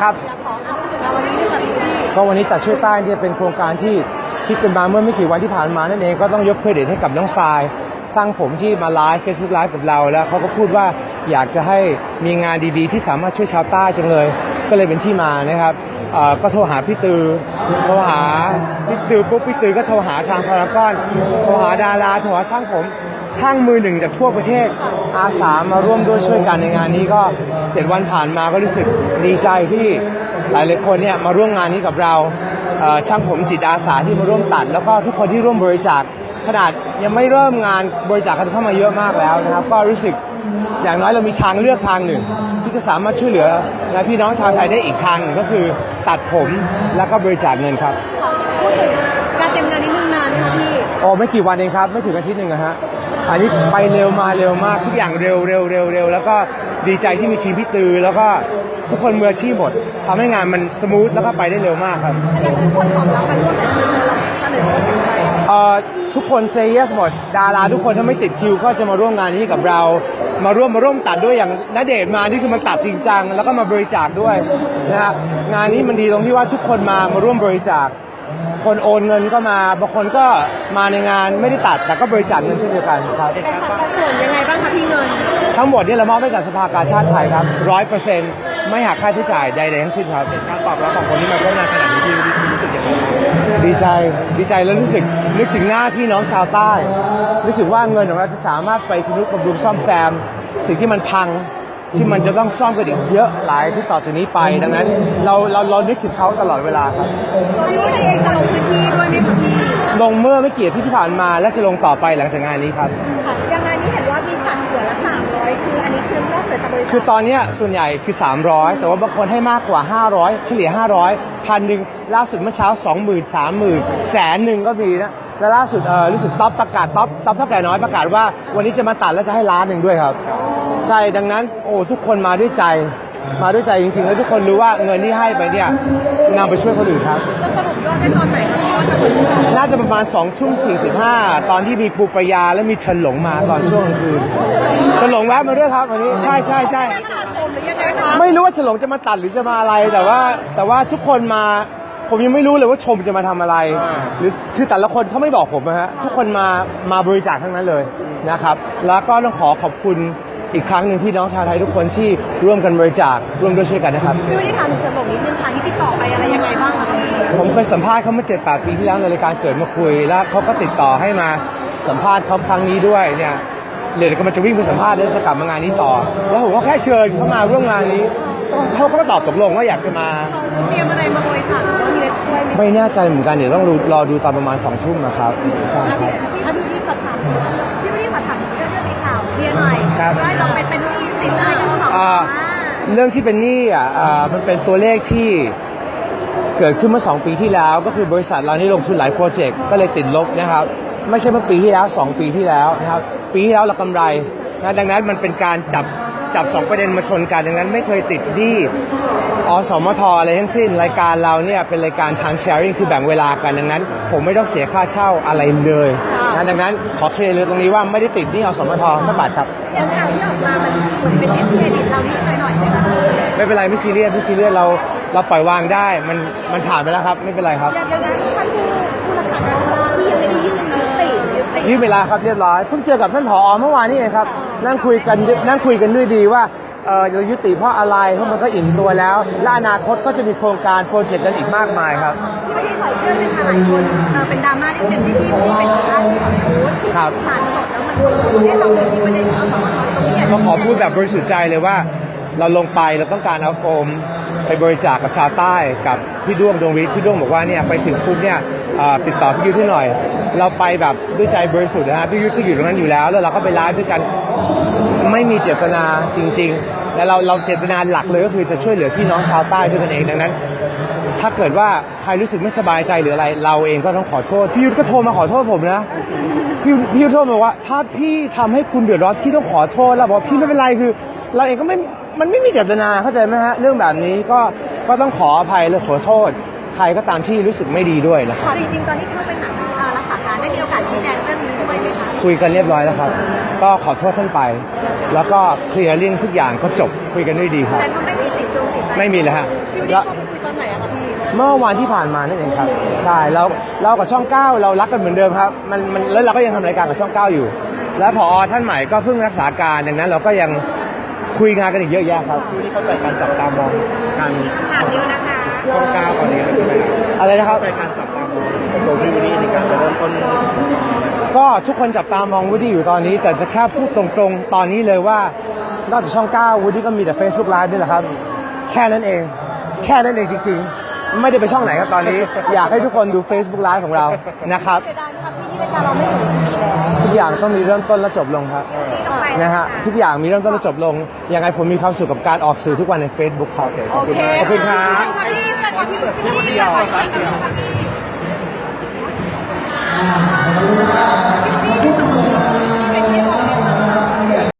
ครับก็วันนี้ตัดช่วยใต้เนี่ยเป็นโครงการที่คิดกันมาเมื่อไม่กี่วันที่ผ่านมานั่นเองก็ต้องยกเครดิตให้กับน้องทรายสร้างผมที่มาไลฟ์เฟซบุ๊กไลฟ์กับเราแล้วเขาก็พูดว่าอยากจะให้มีงานดีๆ ที่สามารถช่วยชาวใต้จังเลย ก็เลยเป็นที่มานะครับก็โทรหาพี่ตือโทรหาพี่ตือปุ๊บพี่ตือก็โทรหาทางพารากอนโทรหาดาราโทรหาช่างผม ช่างมือหนึ่งจากทั่วประเทศอาสามาร่วมด้วยช่วยกันในงานนี้ก็เจ็ดวันผ่านมาก็รู้สึกดีใจที่หลายๆคนเนี่ยมาร่วมงานนี้กับเราเอ่อช่างผมจิตอาสาที่มาร่วมตัด แล้วก็ทุกคนที่ร่วมบริจาคขนาดยังไม่เริ่มงานบริจาคกันเข้ามาเยอะมากแล้วนะครับ ก็รู้สึกอย่างน้อยเรามีทางเลือกทางหนึ่ง ที่จะสามารถช่วยเหลือและพี่น้องชาวไทยได้อีกทางหนึ่งก็คือตัดผมแล้วก็บริจาคเงินครับขอพูดถึงการเตรียมงานนิดนึงนานไหมคะพี่โอ้ไม่กี่วันเองครับ ไม่ถึงอาทิตย์หนึ่งนะฮะ อันนี้ไปเร็วมาเร็วมากทุกอย่างเร็วเร็วเร็วเร็วแล้วก็ดีใจที่มีทีมพี่ตือ แล้วก็ทุกคนมืออาชีพหมดทำให้งานมันสมูทแล้วก็ไปได้เร็วมากครับแต่อย่างอื่นคนตอบรับกันร่วมกันคือเราเสนอคนถึงไปเอ่อทุกคนเซเยสหมด ดาราทุกคนถ้าไม่ติดคิวก็จะมาร่วมงานนี้กับเรา มาร่วมมาร่วมตัดด้วยอย่างณเดชน์มานี่คือมันตัดจริงจังแล้วก็มาบริจาคด้วยนะฮะงานนี้มันดีตรงที่ว่าทุกคนมามาร่วมบริจาค คนโอนเงินก็มา บางคนก็มาในงานไม่ได้ตัด แต่ก็บริจาคเงินเช่นเดียวกันครับแต่สัดส่วนยังไงบ้างคะพี่เงิน ทั้งหมดเนี่ยเรามอบให้กับสภากาชาติไทยครับร้อยเปอร์เซ็นต์ไม่หักค่าใช้จ่ายใดๆทั้งสิ้นครับการตอบรับของคนที่มาร่วมงานขนาดนี้ที่รู้สึกยังไงดีใจ ดีใจแล้วรู้สึกนึกถึงหน้าพี่น้องชาวใต้ รู้สึกว่าเงินของเราจะสามารถไปทนุบำรุงซ่อมแซม สิ่งที่มันพังที่มันจะต้องซ่อมกันอีกเยอะหลายที่ต่อจากนี้ไป ดังนั้น เราเราเรานึกถึงเขาตลอดเวลาครับ ลงเมื่อไม่กี่อาที่ที่ผ่านมา และจะลงต่อไปหลังจากงานนี้ครับ ค่ะยังไงนี่เห็นว่ามีสั่งเสือละสามร้อยคืออันนี้คือนอกเหนือจากบริษัทคือตอนเนี้ยส่วนใหญ่คือ 300 แต่ว่าบางคนให้มากกว่า 500 เฉลี่ย 500พันหนึ่งล่าสุดเมื่อเช้า 20,000 30,000แสนหนึ่งก็มีนะแล้วล่าสุดเออรู้สึกท็อปประกาศท็อปท็อปเท่าแก่น้อยประกาศว่า วันนี้จะมาตัดแล้วจะให้ล้านหนึ่งด้วยครับ ใช่ดังนั้นโอ้ทุกคนมาด้วยใจ มาด้วยใจจริงๆ แล้วทุกคนรู้ว่าเงินที่ให้ไปเนี่ยนำไปช่วยคนอื่นครับ สรุปยอดได้ตอนไหนคะพี่ว่าจะผลก่อนน่าจะประมาณ2ทุ่ม45 ตอนที่มีปูปรายาและมีเฉินหลงมาตอนช่วงกลางคืนเฉินหลงแวะมาด้วยครับวันนี้ใช่ใช่ใช่แค่ตลาดโมหรือยังไงคะไม่รู้ว่าฉลองจะมาตัดหรือจะมาอะไรแต่ว่า แต่ว่าทุกคนมา ผมยังไม่รู้เลยว่าชมจะมาทำอะไร หรือคือแต่ละคนเขาไม่บอกผมนะฮะทุกคนมามาบริจาคทั้งนั้นเลยนะครับ แล้วก็ต้องขอขอบคุณ อีกครั้งหนึ่งพี่น้องชาวไทยทุกคนที่ร่วมกันบริจาคร่วมด้วยช่วยกันนะครับ พี่ไม่ได้ถามถึงเสือหลงนิดนึงค่ะที่ติดต่อไปอะไรยังไงบ้างคะพี่ผมเคยสัมภาษณ์เขาเมื่อเจ็ดแปดปีที่แล้วในรายการเกิดมาคุย แล้วเขาก็ติดต่อให้มาสัมภาษณ์เขาครั้งนี้ด้วยเนี่ยเดี๋ยวก็มันจะวิ่งไปสัมภาษณ์แล้วจะกลับมางานนี้ต่อ แล้วผมก็แค่เชิญเขามาร่วมงานนี้เขาเขาก็ตอบตกลงว่าอยากจะมาเขาเตรียมอะไรมาบริจาคหรือว่ามีอะไรช่วยไหมไม่แน่ใจเหมือนกันเดี๋ยวต้องรอรอดูตอนประมาณสองทุ่มนะครับใช่ถ้าคพี่รับ เรื่องที่เป็นหนี้อะมันเป็นตัวเลขที่เกิดขึ้นเมื่อสองปีที่แล้ว ก็คือบริษัทเรานี่ลงทุนหลายโปรเจกต์ก็เลยติดลบนะครับไม่ใช่เมื่อปีที่แล้วสองปีที่แล้วนะครับปีที่แล้วเรากำไรนะดังนั้นมันเป็นการจับ จับสองประเด็นมาชนกันดังนั้นไม่เคยติดหนี้อสมทอะไรทั้งสิ้น รายการเราเนี่ยเป็นรายการทางแชร์ริงคือแบ่งเวลากันดังนั้น ผมไม่ต้องเสียค่าเช่าอะไรเลยนะดังนั้นขอเคลียร์เลยตรงนี้ว่าไม่ได้ติดหนี้อสมทสักบาทครับอย่างข่าวที่ออกมามันเหมือนเป็นเอฟเครดิตเรานิดหน่อยหน่อยๆไหมคะไม่เป็นไรไม่ซีเรียสไม่ซีเรียสเราเราปล่อยวางได้มันมันผ่านไปแล้วครับ ไม่เป็นไรครับอย่างอย่างนั้นท่านผู้ผู้รักษาการเวลาที่ยังไม่ได้ยื่นยุติยุติยืดเวลาครับเรียบร้อยเพิ่งเจอกับท่านผอเมื่อวานนี้เองครับ นั่งคุยกันนั่งคุยกันด้วยดีว่าเออเรายุติเพราะอะไรเพราะมันก็อิ่มตัวแล้ว และอนาคตก็จะมีโครงการโปรเจกต์กันอีกมากมายครับไม่ได้ใส่เสื้อเป็นหลายคนเออเป็นดราม่าที่เป็นที่ที่ไม่ได้เป็นภาพของโค้ชที่ครับผ่านสดแล้วมันคนให้เราเลยที่ไม่ได้เอาสมรตรงนี้ก็ขอพูดแบบบริสุทธิ์ใจเลยว่า เราลงไปเราต้องการเอาโฟมไปบริจาคกับชาวใต้กับพี่ด้วงดวงวิทย์พี่ด้วงบอกว่าเนี่ยไปถึงปุ๊บเนี่ยติดต่อพี่ยุทธให้หน่อย เราไปแบบด้วยใจบริสุทธิ์นะฮะพี่ยุทธก็อยู่ตรงนั้นอยู่แล้ว แล้วเราก็ไปไลฟ์ด้วยกันไม่มีเจตนาจริงๆ และเราเราเจตนาหลักเลยก็คือจะช่วยเหลือพี่น้องชาวใต้ด้วยกันเองดังนั้น ถ้าเกิดว่าใครรู้สึกไม่สบายใจหรืออะไร เราเองก็ต้องขอโทษพี่ยุทธก็โทรมาขอโทษผมนะพี่พี่ยุทธโทรมาบอกว่า ถ้าพี่ทำให้คุณเดือดร้อนพี่ต้องขอโทษแล้วบอกพี่ไม่เป็นไรคือ เราเองก็ไม่ มันไม่มีเจตนาเข้าใจไหมฮะเรื่องแบบนี้ก็ก็ต้องขออภัยและขอโทษใครก็ตามที่รู้สึกไม่ดีด้วยนะครับขอจริงๆตอนที่เข้าไปหาอ่ารักษาการได้มีโอกาสชี้แจงเรื่องนี้ด้วยไหมคะคุยกันเรียบร้อยแล้วครับ ก็ขอโทษท่านไป แล้วก็เคลียร์เรื่องทุกอย่างก็จบคุยกันด้วยดีครับแต่ก็ไม่มีติดจงติดใจไม่มีเลยฮะพี่วันนี้แล้วเขาคุยตอนไหนอะคะพี่เมื่อวันที่ผ่านมานั่นเองครับใช่แล้วเรากับช่องเก้าเรารักกันเหมือนเดิมครับมันมันแล้วเราก็ยังทำรายการกับช่องเก้าอยู่ แล้วพอท่านใหม่ก็เพิ่งรักษาการดังนั้น เราก็ยัง คุยงานกันอีกเยอะแยะครับที่เข้าใจการจับตามองการถามเดียวนะคะช่องก้าวตอนนี้ใช่ไหมครับอะไรนะครับเข้าใจการจับตามองตัวพี่วันนี้ในการจะเริ่มต้นก็ทุกคนจับตามองวูดดี้อยู่ตอนนี้ แต่จะแค่พูดตรงๆ ตอนนี้เลยว่านอกจากช่อง9วูดดี้ก็มีแต่ Facebook Live นี่แหละครับ แค่นั้นเอง แค่นั้นเองจริงๆ ไม่ได้ไปช่องไหนครับตอนนี้ อยากให้ทุกคนดู Facebook Live ของเรานะครับเสียดายนะคะพี่ที่รายการเราไม่ถึงปีแล้วทุกอย่างต้องมีเริ่มต้นและจบลงครับ นะฮะทุกอย่างมีเริ่มต้นและจบลง ยังไงผมมีความสุขกับการออกสื่อทุกวันใน Facebook ครับโอเคขอบคุณครับ ขอบคุณค่ะขอบคุณพี่วันเดียวขอบคุณค่ะพี่